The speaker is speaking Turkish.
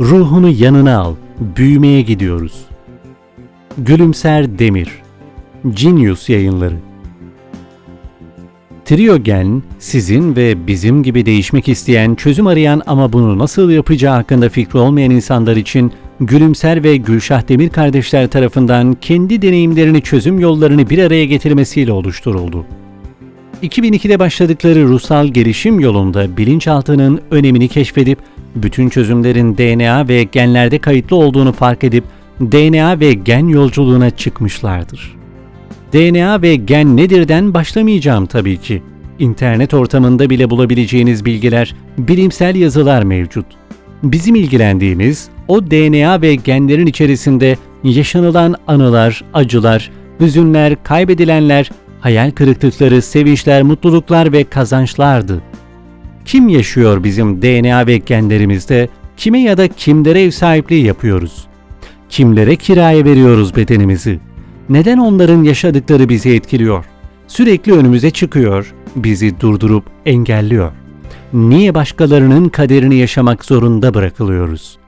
Ruhunu yanına al. Büyümeye gidiyoruz. Gülümser Demir Genius Yayınları Triogen, sizin ve bizim gibi değişmek isteyen, çözüm arayan ama bunu nasıl yapacağı hakkında fikri olmayan insanlar için Gülümser ve Gülşah Demir kardeşler tarafından kendi deneyimlerini çözüm yollarını bir araya getirmesiyle oluşturuldu. 2002'de başladıkları ruhsal gelişim yolunda bilinçaltının önemini keşfedip bütün çözümlerin DNA ve genlerde kayıtlı olduğunu fark edip DNA ve gen yolculuğuna çıkmışlardır. DNA ve gen nedirden başlamayacağım tabii ki. İnternet ortamında bile bulabileceğiniz bilgiler, bilimsel yazılar mevcut. Bizim ilgilendiğimiz o DNA ve genlerin içerisinde yaşanılan anılar, acılar, hüzünler, kaybedilenler, hayal kırıklıkları, sevinçler, mutluluklar ve kazançlardı. Kim yaşıyor bizim DNA ve genlerimizde? Kime ya da kimlere ev sahipliği yapıyoruz? Kimlere kiraya veriyoruz bedenimizi? Neden onların yaşadıkları bizi etkiliyor? Sürekli önümüze çıkıyor, bizi durdurup engelliyor. Niye başkalarının kaderini yaşamak zorunda bırakılıyoruz?